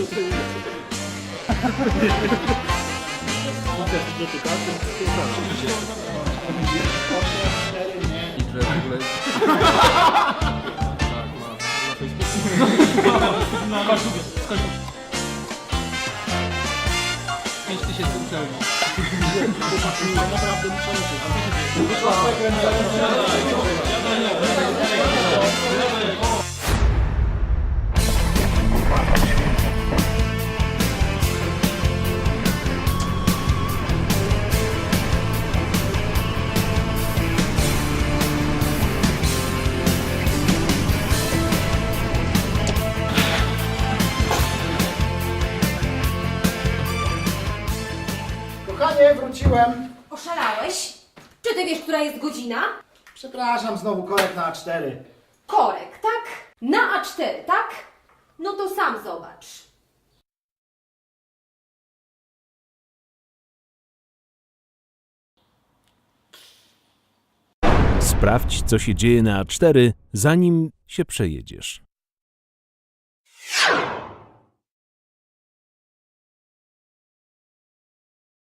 I że w ogóle... Tak, ma. Na Facebooku. Pięć tysięcy uczelni. Kochanie, wróciłem. Oszalałeś? Czy ty wiesz, która jest godzina? Przepraszam, znowu korek na A4. Korek, tak? Na A4, tak? No to sam zobacz. Sprawdź, co się dzieje na A4, zanim się przejedziesz.